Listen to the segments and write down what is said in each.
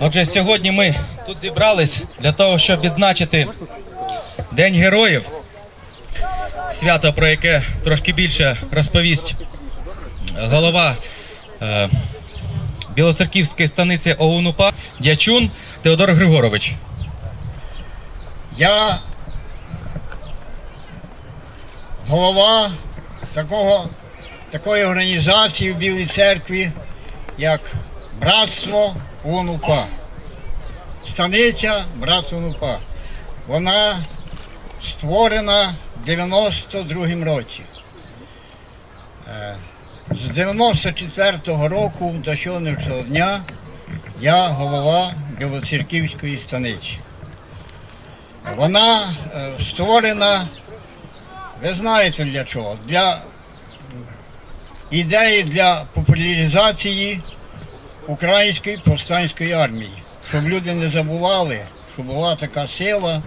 Отже, сьогодні ми тут зібрались для того, щоб відзначити День героїв, свято, про яке трошки більше розповість голова е, Білоцерківської станиці ОУНУПА Дячун Теодор Григорович. Я голова такого, такої організації в Білій церкві, як Братство УНУПА. Станиця Братство УНУПА. Вона створена в 92-му році. Е, З 94-го року до сьогоднішнього дня я голова Білоцерківської станиці. Вона е, створена, ви знаєте для чого? Для ідеї для популяризації української повстанської армії, щоб люди не забували, що була така сила,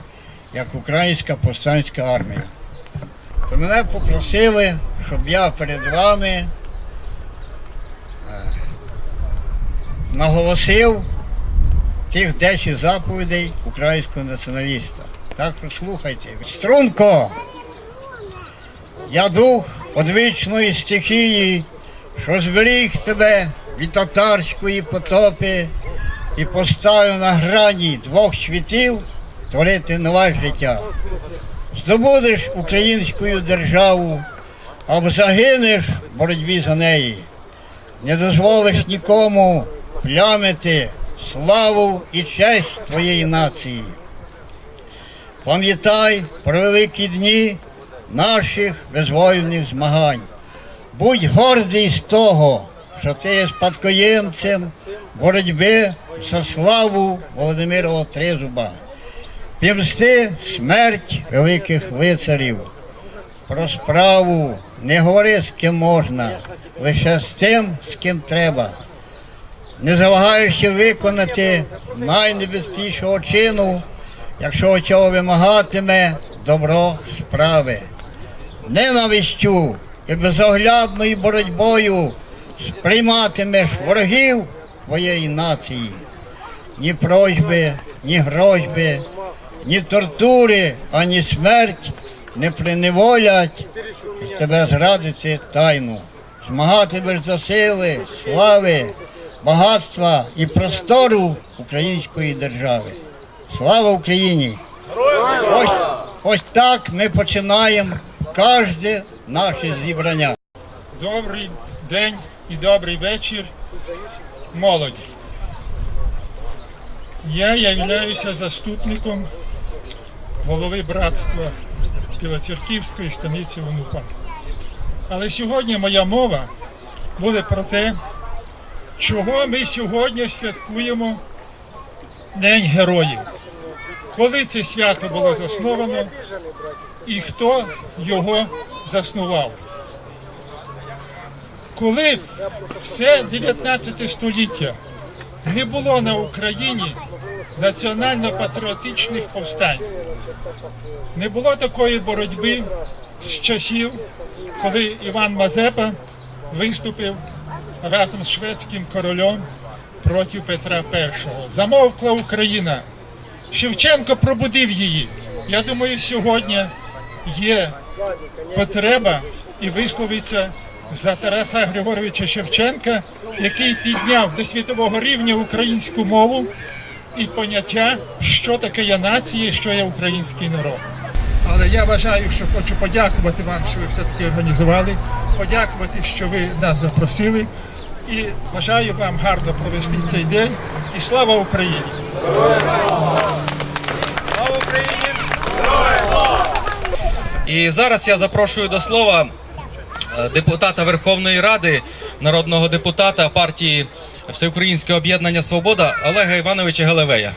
як Українська повстанська армія. То мене попросили, щоб я перед вами е, наголосив тих 10 заповідей українського націоналіста. Так що слухайте. Струнко! Я дух одвічної стихії, що зберіг тебе від татарської потопи і поставив на грані двох світів творити нове життя. Здобудеш українську державу, або загинеш в боротьбі за неї. Не дозволиш нікому плямити славу і честь твоєї нації. Пам'ятай про великі дні наших визвольних змагань. Будь гордий з того, що ти є спадкоємцем боротьби за славу Володимира Тризуба. Пімсти смерть великих лицарів. Про справу не говори з ким можна, лише з тим, з ким треба. Не завагаєшся виконати найнебезпечнішого чину, якщо цього вимагатиме добро справи. Ненавистю і безоглядною боротьбою сприйматимеш ворогів твоєї нації. Ні просьби, ні грозьби, ні тортури, ані смерть не приневолять тебе зрадити тайну. Змагатимеш за сили, слави, багатства і простору української держави. Слава Україні! Ось, ось так ми починаємо кожне наше зібрання. Добрий день і добрий вечір, молоді. Я являюся заступником голови братства Білоцерківської станиці Вонупа. Але сьогодні моя мова буде про те, чого ми сьогодні святкуємо День Героїв. Коли це свято було засновано і хто його заснував. Коли все 19 століття не було на Україні національно-патріотичних повстань, не було такої боротьби з часів, коли Іван Мазепа виступив разом з шведським королем проти Петра І. Замовкла Україна. Шевченко пробудив її. Я думаю, сьогодні є потреба і висловиться за Тараса Григоровича Шевченка, який підняв до світового рівня українську мову і поняття, що таке є нація, що є український народ. Але я вважаю, що хочу подякувати вам, що ви все-таки організували, подякувати, що ви нас запросили. І бажаю вам гарно провести цей день. І слава Україні! І зараз я запрошую до слова депутата Верховної Ради, народного депутата партії Всеукраїнське об'єднання Свобода Олега Івановича Галевея.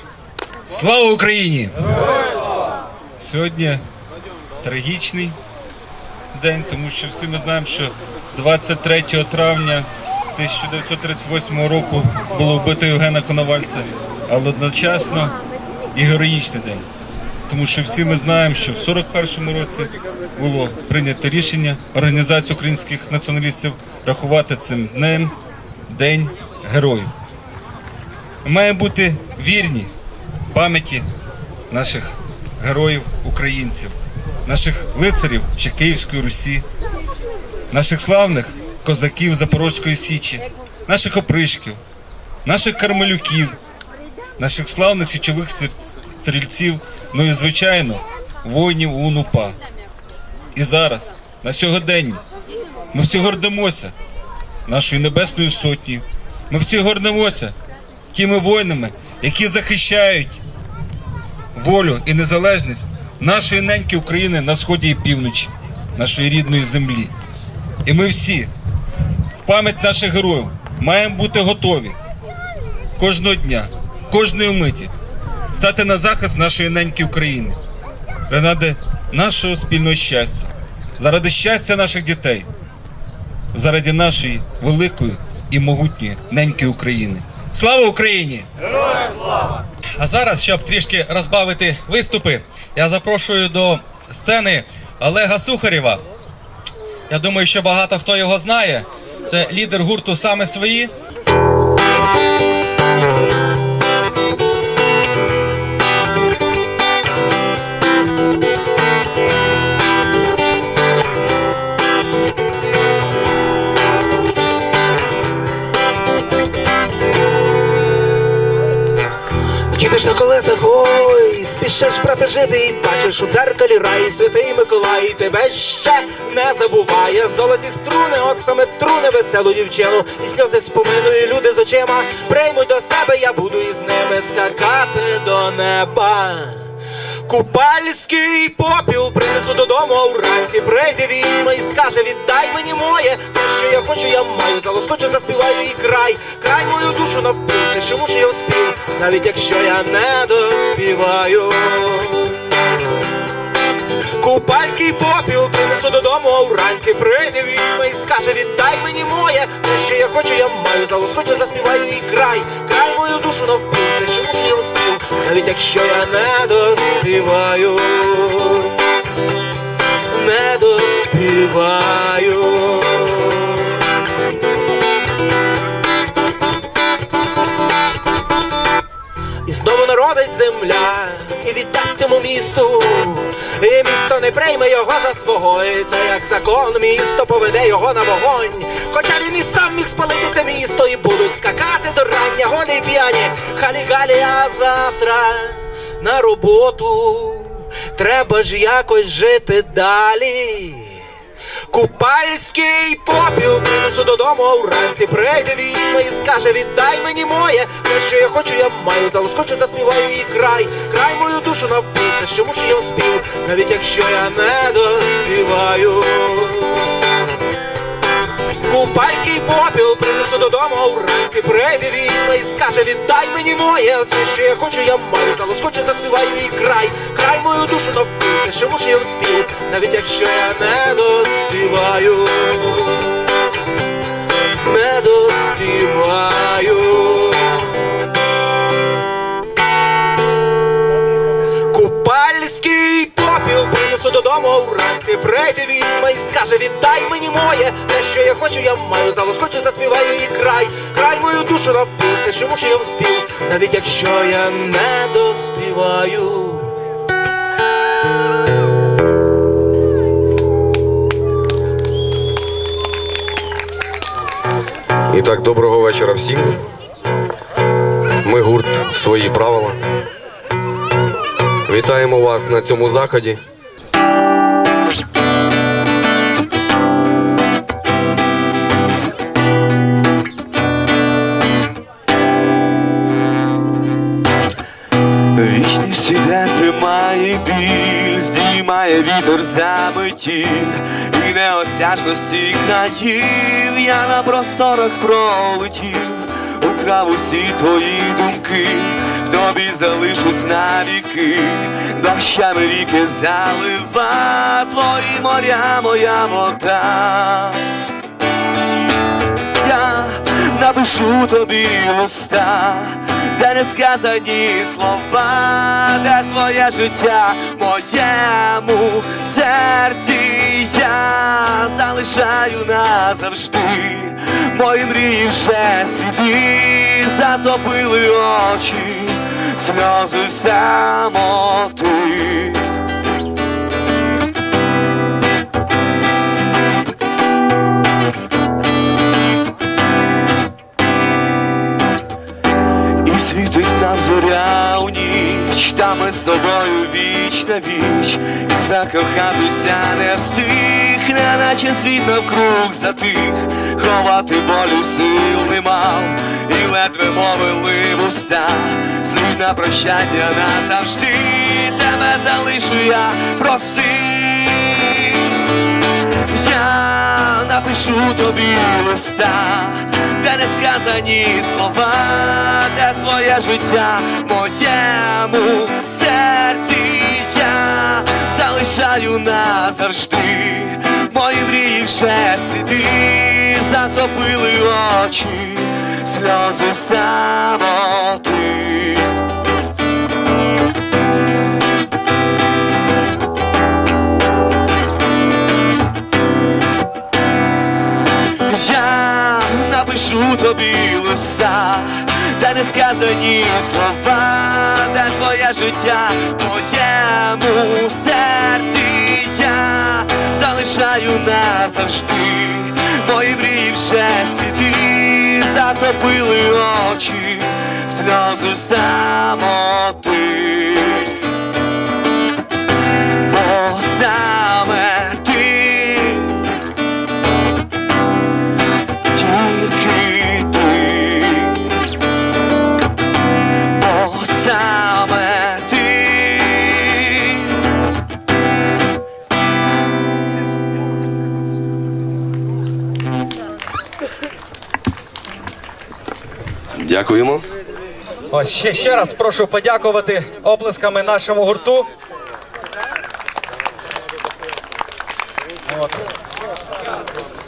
Слава Україні! Сьогодні трагічний день, тому що всі ми знаємо, що 23 травня 1938 року було вбито Євгена Коновальця, але одночасно і героїчний день. Тому що всі ми знаємо, що в 41-му році було прийнято рішення Організації українських націоналістів рахувати цим днем День Героїв. Ми маємо бути вірні пам'яті наших героїв українців, наших лицарів ще Київської Русі, наших славних козаків Запорозької Січі, наших опришків, наших кармелюків, наших славних січових стрільців, ну і звичайно, воїнів УНУПА. І зараз, на сьогодення, ми всі гордимося нашою небесною сотнею. Ми всі гордимося тими воїнами, які захищають волю і незалежність нашої неньки України на сході і півночі, нашої рідної землі. І ми всі, в пам'ять наших героїв, маємо бути готові кожного дня, кожної миті стати на захист нашої неньки України, заради нашого спільного щастя, заради щастя наших дітей, заради нашої великої і могутньої неньки України. Слава Україні! А зараз, щоб трішки розбавити виступи, я запрошую до сцени Олега Сухарєва. Я думаю, що багато хто його знає. Це лідер гурту саме свої. Їдеш на колесах, ой, спішиш брати жити, і бачиш у дзеркалі рай, святий Миколай тебе ще не забуває. Золоті струни, от саме труне веселу дівчину, і сльози споминує люди з очима. Приймуть до себе, я буду із ними скакати до неба. Купальський попіл принесу додому, вранці прийде він і скаже, віддай мені моє, все, що я хочу, я маю, залоскочу, заспіваю і край, край мою душу навпився, що мушу я вспів, навіть якщо я не доспіваю. Купальський попіл принесу додому, вранці прийде він і скаже, віддай мені моє, все, що я хочу, я маю, залоскочу, заспіваю і край, край мою душу навпився, що навіть якщо я не доспіваю, не доспіваю. І знову народить земля і віддасть цьому місту. І місто не прийме його за свого. І це як закон, місто поведе його на вогонь. Хоча він і сам міг спалити це місто, і будуть скакати до рання, голі і п'яні. А завтра на роботу. Треба ж якось жити далі. Купальський попіл принесу додому, вранці прийде він і скаже, віддай мені моє, все, що я хочу, я маю, залоскочу, заспіваю і край, край мою душу навпиться, що мушу я вспів, навіть якщо я не доспіваю. Купальський попіл принесу додому, вранці прийде він і скаже, віддай мені моє, все, що я хочу, я маю, залоскочу, заспіваю і край, край мою душу навпився, що мушу я вспів, навіть якщо я не доспіваю, не доспіваю. Купальський попіл принесу додому вранці прийде він і скаже, віддай мені моє, те, що я хочу, я маю, залоскочу, заспіваю і край, край мою душу навпився, що мушу я вспів, навіть якщо я не доспіваю. І так, доброго вечора всім. Ми гурт свої правила. Вітаємо вас на цьому заході. Вітер заметі, і неосяжності країв я на просторах пролетів, украв усі твої думки, тобі залишусь навіки, дощами ріки залива, твої моря, моя вода. Я напишу тобі листа, де не сказані слова, де твоє життя моєму серці я залишаю назавжди. Мої мрії вже сліди затопили очі, сльози самоти. Ніч, та ми з тобою віч на віч, і закохатися не встиг, не наче світ навкруг затих, ховати болю сил не мав, і ледве мовили вуста, слід на прощання назавжди, тебе залишу я прости. Я напишу тобі листа, де не сказані слова, де твоє життя моєму серці я залишаю назавжди. Мої мрії вже сліди затопили очі, сльози самоти. Напишу тобі листа, де не сказані слова, де твоє життя в моєму серці я залишаю назавжди. Мої мрії вже сліди затопили очі, сльози самоти. Бо саме Дякуємо. Ось ще, ще раз прошу подякувати оплесками нашому гурту. От.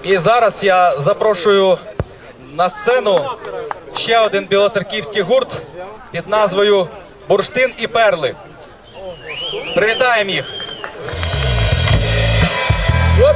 І зараз я запрошую на сцену ще один білоцерківський гурт під назвою Бурштин і Перли. Привітаємо їх! Чую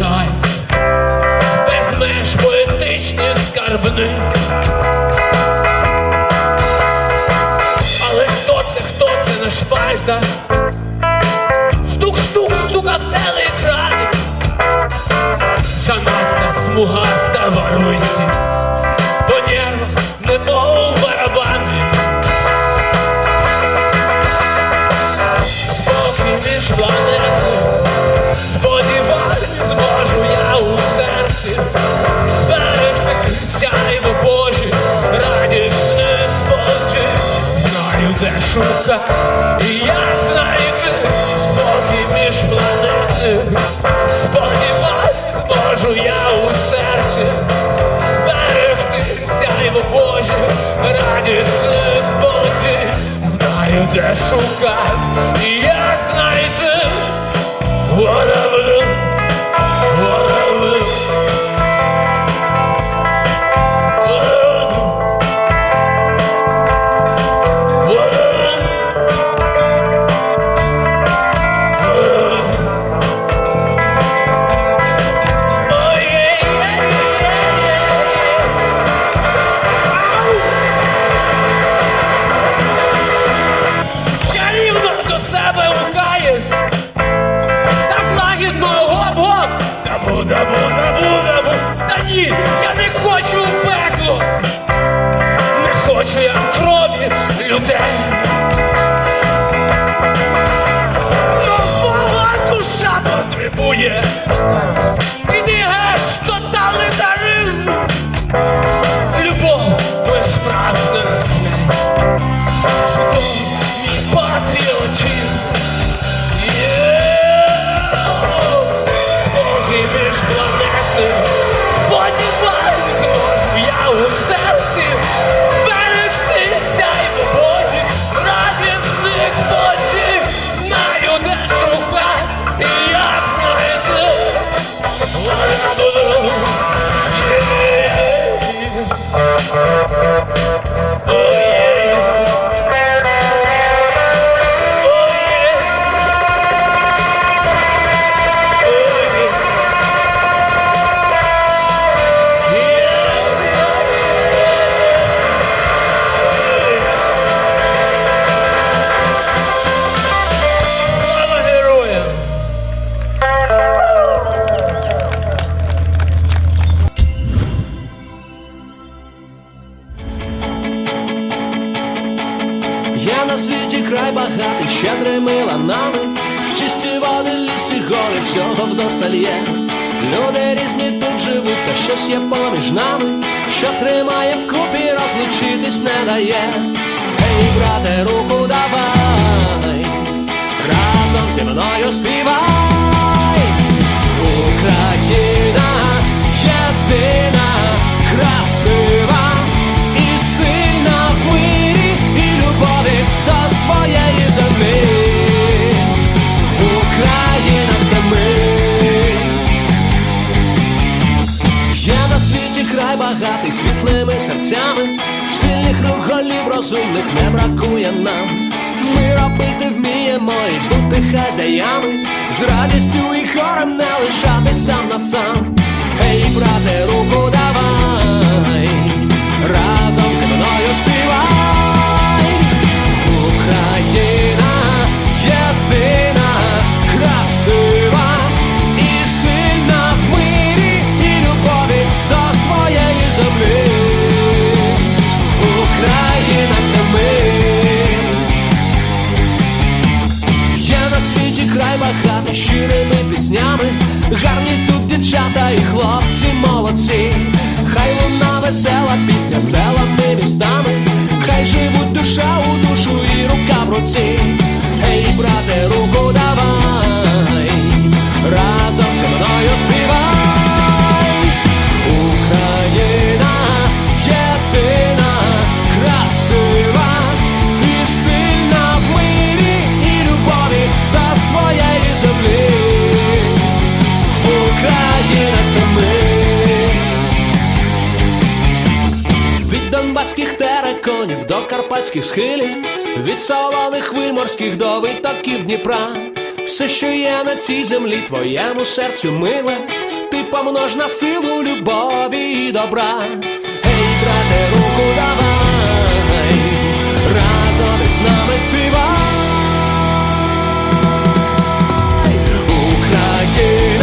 відлітають без меж поетичних скарбниць. Але хто це, хто це на шпальтах? Стук, стук, стука в телеекрані, Санаста, смугаста воруйся І як знайти спокій між планети, Сподіваюсь, зможу я у серці зберегти сяйво Боже, радісних боки. Знаю, де шукать, гори, всього вдосталь є. Люди різні тут живуть, та щось є поміж нами, що тримає вкупі, розлучитись не дає. Ей, брате, руку давай, разом зі мною співай. Край світлими серцями, сильних рук розумних не бракує нам. Ми робити вміємо і бути хазяями, з радістю і хором не лишати сам на сам. Гей, брате, руку давай, на світі край багатий щирими піснями, гарні тут дівчата і хлопці молодці. Хай луна весела пісня селами містами, хай живуть душа у душу і рука в руці. Ей, брате, руку давай, разом зі мною співай. донбаських тераконів до карпатських схилів, від солоних виморських до витоків Дніпра, все, що є на цій землі, твоєму серцю миле, ти помнож на силу любові і добра, ей брате, руку давай, разом із нами співай, Україна.